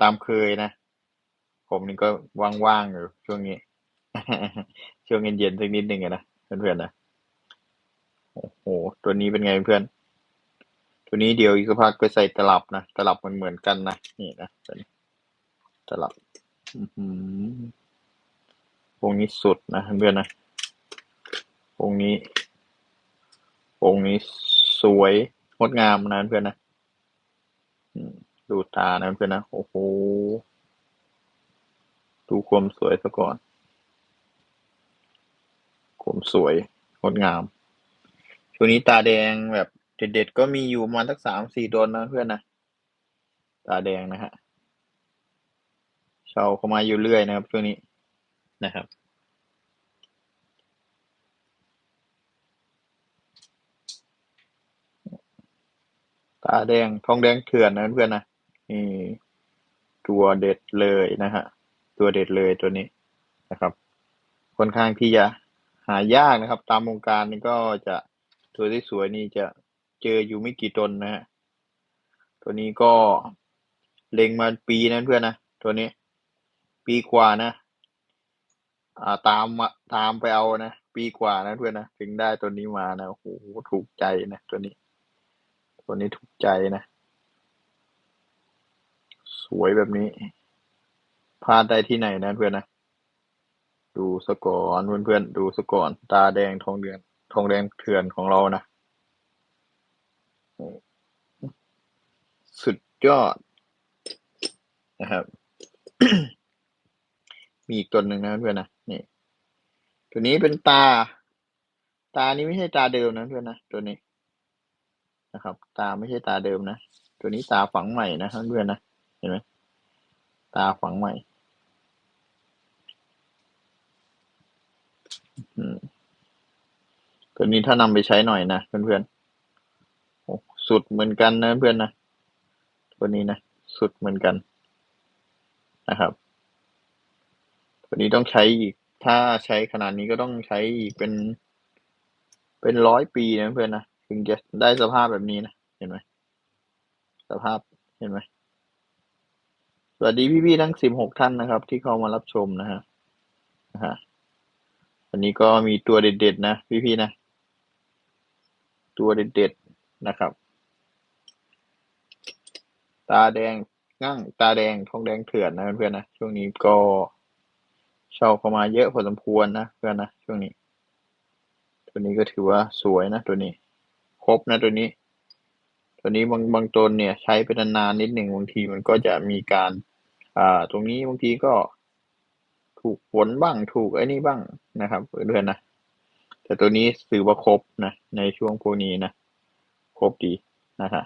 ตามเคยนะ ผมนี่ก็ว่างๆอยู่ช่วงนี้ ช่วงเย็นๆสักนิดหนึ่งนะเพื่อนๆนะโอ้โห ตัวนี้เป็นไงเพื่อน ตัวนี้เดี๋ยวอีกสักพักไปใส่ตลับนะ ตลับมันเหมือนกันนะ นี่นะตลับอือหือวงนี้สุดนะเพื่อนนะวงนี้วงนี้สวยงดงามนะเพื่อนนะ ดูตานะเพื่อนนะ โอ้โห ดูความสวยซะก่อน ความสวย งดงาม ช่วงนี้ตาแดงแบบเด็ดๆก็มีอยู่มาสักสามสี่ตัวนะเพื่อนนะ ตาแดงนะฮะเช่าเข้ามาอยู่เรื่อยนะครับ ช่วงนี้นะครับตาแดงทองแดงเถื่อนนะเพื่อนนะ นี่ตัวเด็ดเลยนะฮะ ตัวเด็ดเลยตัวนี้นะครับ ค่อนข้างที่จะหายากนะครับ ตามวงการนี่ก็จะตัวที่สวยนี่จะเจออยู่ไม่กี่ตนนะฮะ ตัวนี้ก็เล็งมาปีนะเพื่อนนะ ตัวนี้ ปีกว่านะ อ่าตามมาตามไปเอานะ ปีกว่านะเพื่อนนะถึงได้ตัวนี้มานะโอ้โหถูกใจนะ ตัวนี้ ตัวนี้ถูกใจนะ สวยแบบนี้พลาดได้ที่ไหนนะเพื่อนนะ ดูสกอนเพื่อนๆดูสกอนตาแดงทองเดือน ทองแดงเถื่อนของเรานะ สุดยอดนะครับ มีอีกตัวหนึ่งนะเพื่อนนะนี่ ตัวนี้เป็นตา ตานี้ไม่ใช่ตาเดิมนะเพื่อนนะตัวนี้นะครับ ตาไม่ใช่ตาเดิมนะ ตัวนี้ตาฝังใหม่นะเพื่อนนะ ห็นไหมตาฝังใหม่อืมตัวนี้ถ้านำไปใช้หน่อยนะเพื่อนๆโอ้สุดเหมือนกันนะเพื่อนนะตัวนี้นะสุดเหมือนกันนะครับ ตัวนี้ต้องใช้อีก ถ้าใช้ขนาดนี้ก็ต้องใช้อีกเป็น เป็นร้อยปีนะเพื่อนนะถึงจะได้สภาพแบบนี้นะเห็นไหมสภาพเห็นไหม สวัสดีพี่ๆทั้งสิบหกท่านนะครับ ที่เข้ามารับชมนะฮะนะฮะวันนี้ก็มีตัวเด็ดๆนะ พี่ๆนะ ตัวเด็ดๆนะครับ ตาแดงงั่งตาแดงทองแดงเถื่อนนะเพื่อนๆนะช่วงนี้ก็เช่าเข้ามาเยอะพอสมควรนะเพื่อนนะช่วงนี้ ตัวนี้ก็ถือว่าสวยนะตัวนี้ ครบนะตัวนี้ ตัวนี้บางบางตนเนี่ยใช้ไปนานๆนิดหนึ่งบางทีมันก็จะมีการอ่าตรงนี้บางทีก็ถูกฝนบ้างถูกไอ้นี่บ้างนะครับเพื่อนๆนะแต่ตัวนี้ถือว่าครบนะในช่วงพวกนี้นะครบดีนะฮะ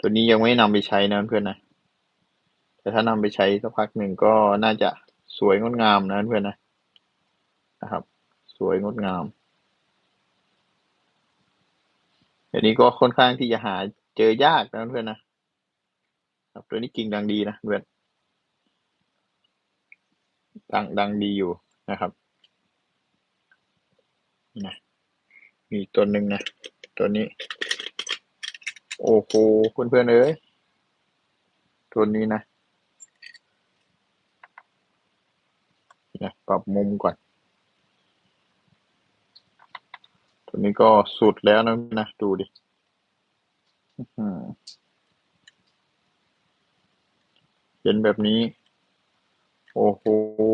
ตัวนี้ยังไม่นำไปใช้นะเพื่อนนะแต่ถ้านำไปใช้สักพักหนึ่งก็น่าจะสวยงดงามนะเพื่อนนะนะครับ สวยงดงามอันนี้ก็ค่อนข้างที่จะหา เจอยากนะเพื่อนนะครับตัวนี้กิ่งดังดีนะเพื่อนดังดังดีอยู่นะครับนะมีตัวหนึ่งนะ ตัวนี้ โอ้โหเพื่อนๆเอ้ยตัวนี้นะนะปรับมุมก่อน ตัวนี้ก็สุดแล้วนะนะ ดูดิ เห็นแบบนี้ โอ้โห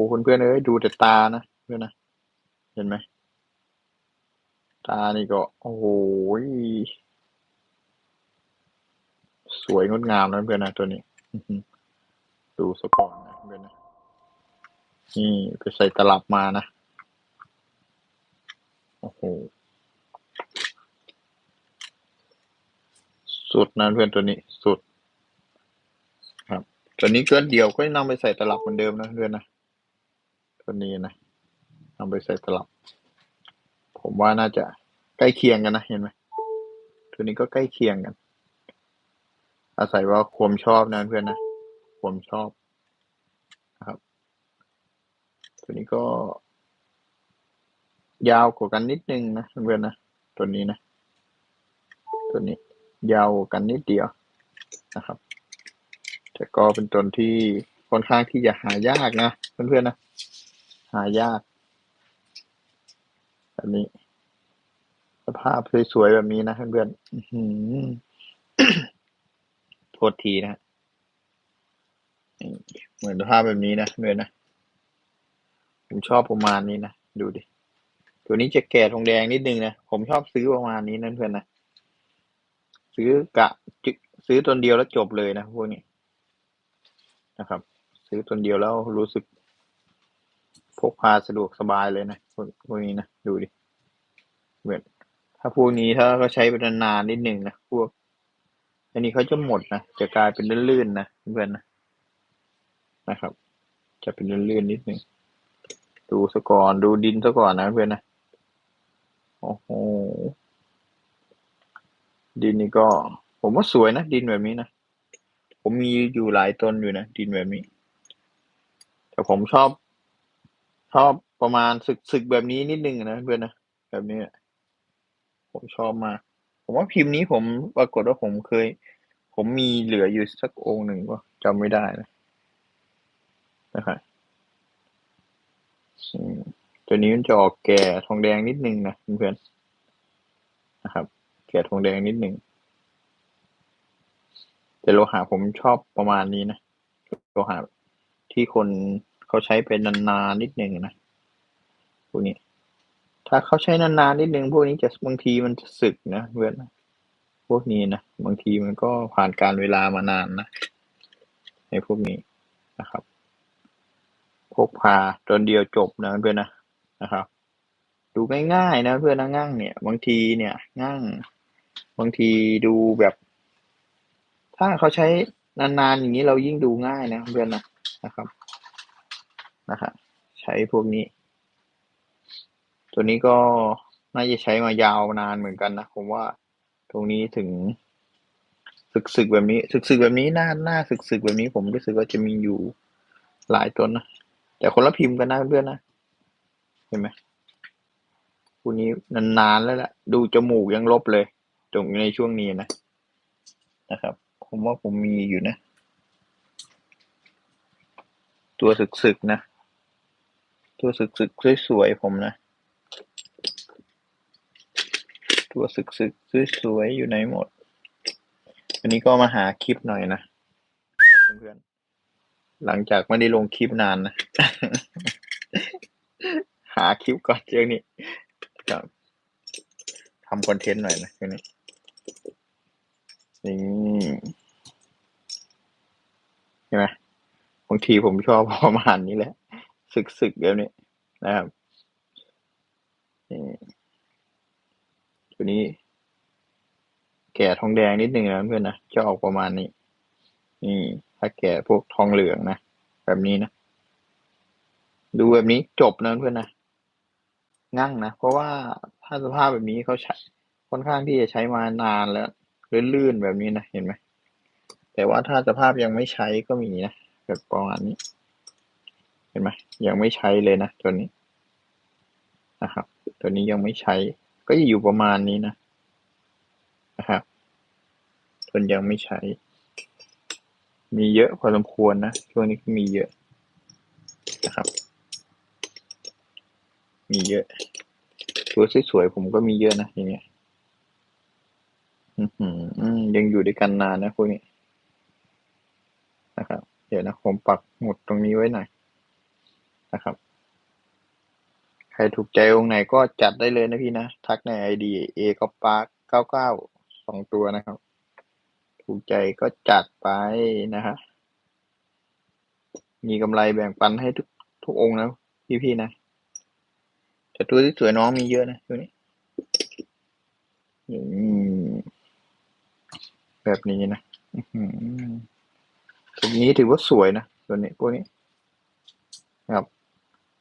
เพื่อนๆเอ้ยดูแต่ตานะเพื่อนนะเห็นไหมตานี่ก็ โอ้โหสวยงดงามนะเพื่อนนะตัวนี้ดูสก่อนนะเพื่อนนะนี่ไปใส่ตลับมานะ โอ้โห สุดนะเพื่อนตัวนี้สุด ครับ ตัวนี้ก็เดี่ยวก็นำไปใส่ตลับเหมือนเดิมนะเพื่อนนะตัวนี้นะนำไปใส่ตลับ ผมว่าน่าจะใกล้เคียงกันนะเห็นไหมตัวนี้ก็ใกล้เคียงกัน อาศัยว่าความชอบนะเพื่อนนะความชอบนะครับ ตัวนี้ก็ ยาวกว่ากันนิดนึงนะเพื่อนนะตัวนี้นะ ตัวนี้ ยาวกันนิดเดียวนะครับ แต่ก็เป็นต้นที่ค่อนข้างที่จะหายากนะเพื่อนๆนะ หายากแบบนี้สภาพสวยๆแบบนี้นะเพื่อนๆโทษทีนะเหมือนสภาพแบบนี้นะเพื่อนนะผมชอบประมาณนี้นะ ดูดิ ตัวนี้จะแก่ทองแดงนิดนึงนะ ผมชอบซื้อประมาณนี้นะเพื่อนนะ ซื้อกะจึซื้อตนเดียวแล้วจบเลยนะพวกนี้นะครับ ซื้อตนเดียวแล้วรู้สึกพกพาสะดวกสบายเลยนะพวกนี้นะดูดิเหมือนถ้าพวกนี้ถ้าเขาใช้ไปนานๆนิดหนึ่งนะพวก อันนี้เขาจะหมดนะจะกลายเป็นลื่นๆนะเพื่อนนะนะครับ จะเป็นลื่นๆนิดหนึ่งดูซะก่อนดูดินซะก่อนนะเพื่อนนะโอ้โห ดินนี่ก็ ผมว่าสวยนะดินแบบนี้นะ ผมมีอยู่หลายต้นอยู่นะ ดินแบบนี้ แต่ผมชอบ ชอบประมาณสึกสึกแบบนี้นิดนึงนะเพื่อนนะแบบนี้ผมชอบมากผมว่าพิมพ์นี้ผมปรากฏว่าผมเคย ผมมีเหลืออยู่สักองค์หนึ่งก็จำไม่ได้นะนะครับตัวนี้มันจะออกแก่ทองแดงนิดนึงนะเพื่อนๆนะครับ แก่ทองแดงนิดหนึ่งแต่โลหะผมชอบประมาณนี้นะ โลหะที่คนเขาใช้เป็นนานๆนิดหนึ่งนะพวกนี้ ถ้าเขาใช้นานๆนิดหนึ่งพวกนี้จะบางทีมันจะสึกนะเพื่อนนะพวกนี้นะบางทีมันก็ผ่านการเวลามานานนะในพวกนี้นะครับพกพาตอนเดียวจบนะเพื่อนนะนะครับ ดูง่ายๆนะเพื่อนนะง่างเนี่ย บางทีเนี่ยง่าง บางทีดูแบบ ถ้าเขาใช้นานๆอย่างนี้เรายิ่งดูง่ายนะเพื่อนนะนะครับนะครับใช้พวกนี้ ตัวนี้ก็น่าจะใช้มายาวนานเหมือนกันนะผมว่าตรงนี้ถึงสึกสึกๆแบบนี้สึกสึกๆแบบนี้หน้าหน้าสึกสึกๆแบบนี้ผมรู้สึกว่าจะมีอยู่หลายต้นนะแต่คนละพิมพ์กันนะเพื่อนนะเห็นไหมคู่นี้นานๆแล้วแหละดูจมูกยังลบเลย ตรงในช่วงนี้นะนะครับ ผมว่าผมมีอยู่นะ ตัวสึกๆนะ ตัวสึกๆสวยๆผมนะ ตัวสึกๆสวยๆอยู่ไหนหมดอันนี้ก็มาหาคลิปหน่อยนะเพื่อนๆหลังจากไม่ได้ลงคลิปนานนะหาคลิปก่อนเรื่องนี้ครับทำคอนเทนต์หน่อยนะเรื่องนี้ นี่เห็นไหมบางทีผมชอบประมาณนี้แหละสึกๆแบบนี้นะครับนี่ตัวนี้ แก่ทองแดงนิดนึงนะเพื่อนนะจะออกประมาณนี้ นี่ ถ้าแก่พวกทองเหลืองนะแบบนี้นะดูแบบนี้จบนะเพื่อนนะงั่งนะเพราะว่าถ้าสภาพแบบนี้เขาใช้ค่อนข้างที่จะใช้มานานแล้ว ลื่นๆแบบนี้นะเห็นไหมแต่ว่าถ้าสภาพยังไม่ใช้ก็มีนะแบบประมาณนี้ เห็นไหมยังไม่ใช้เลยนะตัวนี้นะครับ ตัวนี้ยังไม่ใช้ ก็จะอยู่ประมาณนี้นะนะครับตัวยังไม่ใช้ มีเยอะพอสมควรนะช่วงนี้มีเยอะนะครับ มีเยอะตัวสวยๆผมก็มีเยอะนะอย่างเงี้ย อือหือยังอยู่ด้วยกันนานนะพวกนี้นะครับ เดี๋ยวนะผมปักหมุดตรงนี้ไว้หน่อยนะครับ ใครถูกใจองค์ไหนก็จัดได้เลยนะพี่นะ ทักในไอดีเอก็ปาร์เก้าเก้าสองตัวนะครับ ถูกใจก็จัดไปนะฮะมีกำไรแบ่งปันให้ทุกทุกองค์นะพี่ๆนะ แต่ตัวที่สวยน้องมีเยอะนะตัวนี้ อืม แบบนี้นะอือหือตัวนี้ถือว่าสวยนะตัวนี้พวกนี้ครับ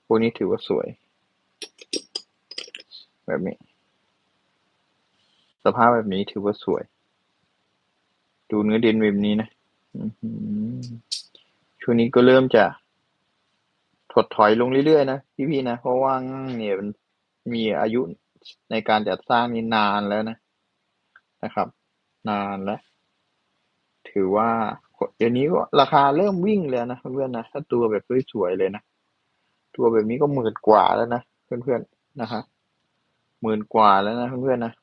พวกนี้ถือว่าสวย แบบนี้ สภาพแบบนี้ถือว่าสวย ดูเนื้อดินแบบนี้นะอือหือช่วงนี้ก็เริ่มจะถดถอยลงเรื่อยๆนะพี่ๆนะ เพราะว่าเนี่ยมันมีอายุในการจัดสร้างนี่นานแล้วนะนะครับ นานแล้ว ถือว่าเดี๋ยวนี้ก็ราคาเริ่มวิ่งแล้วนะเพื่อนๆนะถ้าตัวแบบสวยๆเลยนะตัวแบบนี้ก็หมื่นกว่าแล้วนะเพื่อนๆนะฮะหมื่นกว่าแล้วนะเพื่อนๆนะ